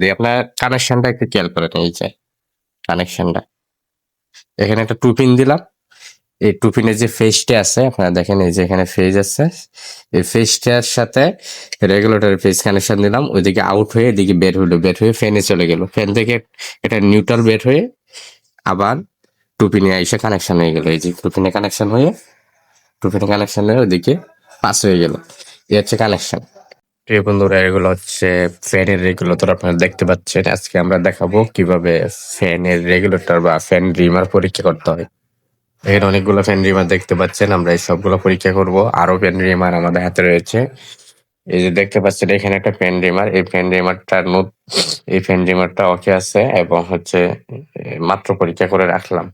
দিই আপনার কানেকশনটা একটু খেয়াল করেন এই যে কানেকশনটা এখানে একটা টু পিন দিলাম। এই টু পিনের যে ফেজটা আছে, আপনারা দেখেন এই যে এখানে ফেজ আছে। এই ফেজটার সাথে রেগুলেটরের ফেজ কানেকশন দিলাম। ওইদিকে আউট হয়ে এদিকে বের হলো, বের হয়ে ফ্যানে চলে গেল। ফ্যান থেকে এটা নিউট্রাল বের হয়ে আবার টু পিনে এসে কানেকশন হয়ে গেল। এই যে টুপিনে কানেকশন হয়ে টুপিনে কানেকশন হয়ে ওইদিকে পাস হয়ে গেল। এই হচ্ছে কানেকশন প্রিয় বন্ধুরা, এগুলো হচ্ছে ফ্যানের রেগুলেটর আপনারা দেখতে পাচ্ছেন। আজকে আমরা দেখাবো কীভাবে ফ্যানের রেগুলেটর বা ফ্যান রিমার পরীক্ষা করতে হয়। এখানে অনেকগুলো ফ্যান রিমার দেখতে পাচ্ছেন, আমরা এই সবগুলো পরীক্ষা করব। আরও ফ্যান রিমার আমাদের হাতে রয়েছে। এই যে দেখতে পাচ্ছেন, এখানে একটা ফ্যান রিমার এই ফ্যান রিমারটা নোট এই ফ্যান রিমারটা ওকে আছে এবং হচ্ছে মাত্র পরীক্ষা করে রাখলাম।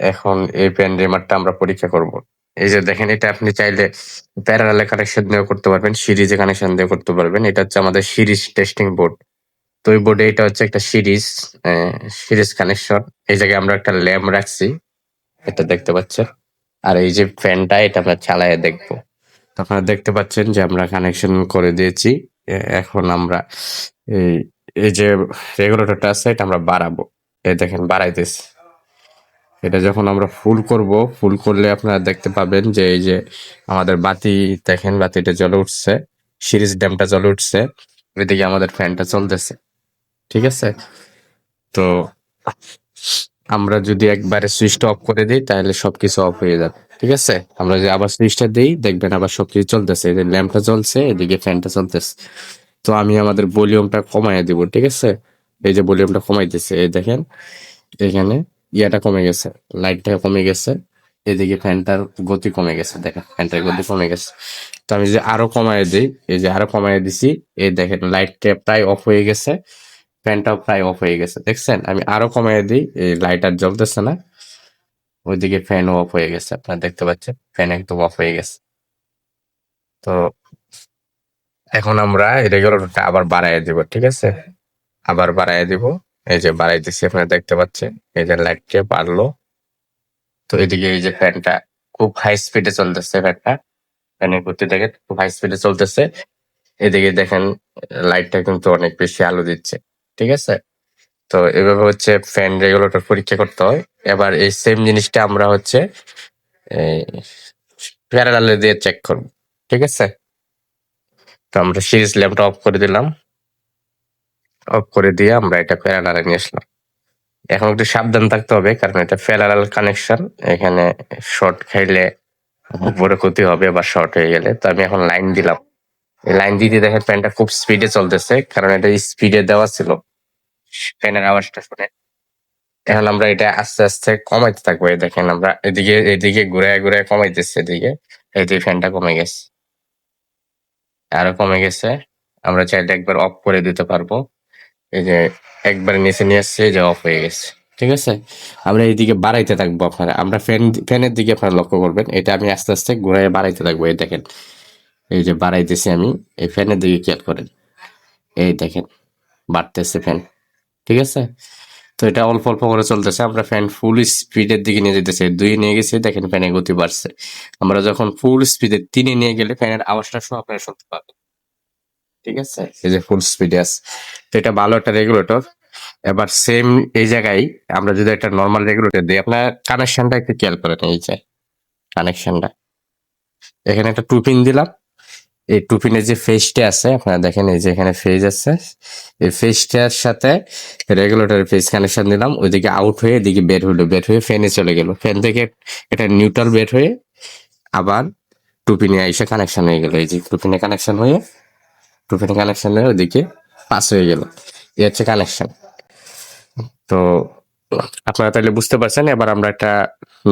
এখন এই ফ্যান রিমারটা আমরা পরীক্ষা করব। এই যে দেখেন, এটা আপনি চাইলে প্যারালালে কানেকশন দিয়ে করতে পারবেন সিরিজে কানেকশন দিয়ে করতে পারবেন। এটা হচ্ছে আমাদের সিরিজ টেস্টিং বোর্ড তো ওই বোর্ডে এটা হচ্ছে একটা সিরিজ সিরিজ কানেকশন এই জায়গায় আমরা একটা ল্যাম্প রাখছি, এটা দেখতে পাচ্ছেন। আর এই যে ফ্যানটা এটা আমরা চালায় দেখব। আপনারা দেখতে পাচ্ছেন যে আমরা কানেকশন করে দিয়েছি। এখন আমরা এই এই যে রেগুলেটরটা আছে, এটা আমরা বাড়াবো। এই দেখেন, বাড়াইতেছি। এটা যখন আমরা ফুল করব, ফুল করলে আপনারা দেখতে পাবেন যে এই যে আমাদের বাতি, দেখেন বাতিটা জ্বলে উঠছে, সিরিজ ড্যামটা জ্বলে উঠছে, এদিকে আমাদের ফ্যানটা চলতেছে, ঠিক আছে? তো আমরা যদি একবারে সুইচটা অফ করে দিই, তাহলে সবকিছু অফ হয়ে যাবে, ঠিক আছে? আমরা যদি আবার সুইচটা দিই, দেখবেন আবার সবকিছু চলতেছে যে ল্যাম্পটা জ্বলছে, এদিকে ফ্যানটা চলতেছে। তো আমি আমাদের ভলিউমটা কমায় দিব, ঠিক আছে? এই যে ভলিউমটা কমাইতেছে, এই দেখেন, এখানে ইয়াটা কমে গেছে লাইটটা কমে গেছে, এদিকে ফ্যানটার গতি কমে গেছে, দেখেন ফ্যানটার গতি কমে গেছে। তো আমি যদি আরও কমায় দিই, এই যে আরও কমায় দিছি, এই দেখেন লাইটটা প্রায় অফ হয়ে গেছে, ফ্যানটাও প্রায় অফ হয়ে গেছে, দেখছেন? আমি আরও কমায় দিই, এই লাইট আর জ্বলতেছে না, ওইদিকে ফ্যানও অফ হয়ে গেছে, আপনারা দেখতে পাচ্ছেন ফ্যান একদম অফ হয়ে গেছে। তো এখন আমরা রেগুলেটরটা আবার বাড়ায় দিব, ঠিক আছে? আবার বাড়ায় দিব। এই যে বাড়াই দিচ্ছি আপনারা দেখতে পাচ্ছেন। এই যে লাইটটা বাড়লো। তো এদিকে এই যে ফ্যানটা খুব হাই স্পিডে চলতেছে ফ্যানটা ফ্যানের গতি দেখেন, খুব হাই স্পিডে চলতেছে। এদিকে দেখেন লাইটটা কিন্তু অনেক বেশি আলো দিচ্ছে, ঠিক আছে? তো এভাবে হচ্ছে ফ্যান রেগুলেটর পরীক্ষা করতে হয়। এবার এই সেম জিনিসটা আমরা হচ্ছে প্যারালালে দিয়ে চেক করব, ঠিক আছে? তো আমরা সিরিজ ল্যাম্পটা অফ করে দিলাম। অফ করে দিয়ে আমরা এটা প্যারালালে নিয়ে আসলাম। এখন একটু সাবধান থাকতে হবে, কারণ এটা প্যারালাল কানেকশন এখানে শর্ট খাইলে উপরে ক্ষতি হবে বা শর্ট হয়ে গেলে। তো আমি এখন লাইন দিলাম। লাইন দিতে দেখেন ফ্যানটা খুব স্পিডে চলতেছে, কারণ এটা স্পিডে দেওয়া ছিল। ফ্যানের আওয়াজটা শুনে। এখন আমরা এটা আস্তে আস্তে কমাইতে থাকব। দেখেন আমরা এদিকে এদিকে ঘুরে ঘুরে কমাইতেছি এদিকে। এদিকে ফ্যানটা কমে গেছে। আরও কমে গেছে। আমরা চাইলে একবার অফ করে দিতে পারব। এই যে একবার নিচে নিয়ে আসছে যে অফ হয়ে গেছে। ঠিক আছে? আমরা এইদিকে বাড়াইতে থাকব আপনারা। আমরা ফ্যান ফ্যানের দিকে আপনারা লক্ষ্য করবেন। এটা আমি আস্তে আস্তে ঘুরে বাড়াইতে থাকব, এই দেখেন। এই যে বাড়াইতেছি আমি, এই ফ্যানের দিকে খেয়াল করেন। এই দেখেন, বাড়তেছে ফ্যান ঠিক আছে? তো এটা অল্প অল্প করে চলতেছে। আমরা ফ্যান ফুল স্পিডের দিকে নিয়ে যেতেছে দুই নিয়ে গেছি, দেখেন ফ্যানের গতি বাড়ছে। আমরা যখন ফুল স্পিডে তিনে নিয়ে গেলে ফ্যানের আওয়াজটা সহ আপনারা শুনতে পাবেন ঠিক আছে? এই যে ফুল স্পিডে আছে তো এটা ভালো একটা রেগুলেটর এবার সেম এই জায়গায় আমরা যদি একটা নর্মাল রেগুলেটর দিই, আপনার কানেকশনটা একটু খেয়াল করেন এই যে কানেকশনটা এখানে একটা টু পিন দিলাম। এই টু পিনের যে ফেজটা আছে, আপনারা দেখেন এই যে এখানে ফেজ আছে। এই ফেজটার সাথে রেগুলেটরের ফেজ কানেকশন দিলাম। ওইদিকে আউট হয়ে এদিকে বের হলো, বের হয়ে ফ্যানে চলে গেল। ফ্যান থেকে এটা নিউট্রাল বের হয়ে আবার টু পিনে এসে কানেকশন হয়ে গেল। এই যে টু পিনে কানেকশন হয়ে টু পিনে কানেকশন হয়ে ওইদিকে পাস হয়ে গেল। এই হচ্ছে কানেকশন তো আপনারা তাহলে বুঝতে পারছেন, এবার আমরা একটা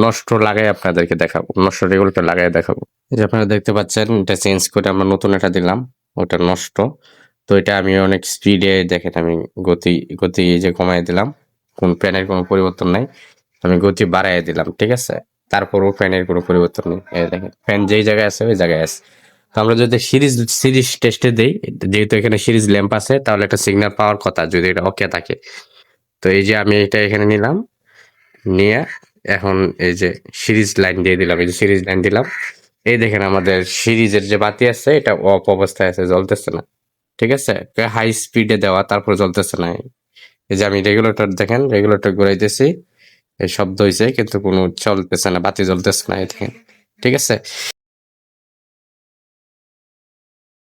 নষ্ট লাগাই আপনাদেরকে দেখাবো। নষ্ট রেগুলেটর লাগাই দেখাবো। যে আপনারা দেখতে পাচ্ছেন, এটা চেঞ্জ করে আমরা নতুন এটা দিলাম, ওটা নষ্ট। তো এটা আমি অনেক স্পিডে দেখেন আমি গতি গতি যে কমাই দিলাম। কোন প্যানের কোনো পরিবর্তন নাই। আমি গতি বাড়াই দিলাম, ঠিক আছে? তারপরও ফ্যানের কোনো পরিবর্তন নেই। দেখেন ফ্যান যেই জায়গায় আছে, ওই জায়গায় আছে। আমরা যদি সিরিজ সিরিজ টেস্টে দেই, যেহেতু এখানে সিরিজ ল্যাম্প আছে, তাহলে একটা সিগন্যাল পাওয়ার কথা যদি এটা ওকে থাকে। তো এই যে আমি এটা এখানে নিলাম, নিয়ে এখন এই যে সিরিজ লাইন দিয়ে দিলাম, এই যে সিরিজ লাইন দিলাম। এই দেখেন আমাদের সিরিজের যে বাতি আছে, এটা অফ অবস্থায় আছে, জ্বলতেছে না। ঠিক আছে? হাই স্পিডে দেওয়া, তারপর জ্বলতেছে না। এই যে আমি রেগুলেটর দেখেন রেগুলেটর ঘুরাইতেছি। এই শব্দ হয়েছে কিন্তু কোনো চলতেছে না, বাতি জ্বলতেছে না, এই দেখেন। ঠিক আছে?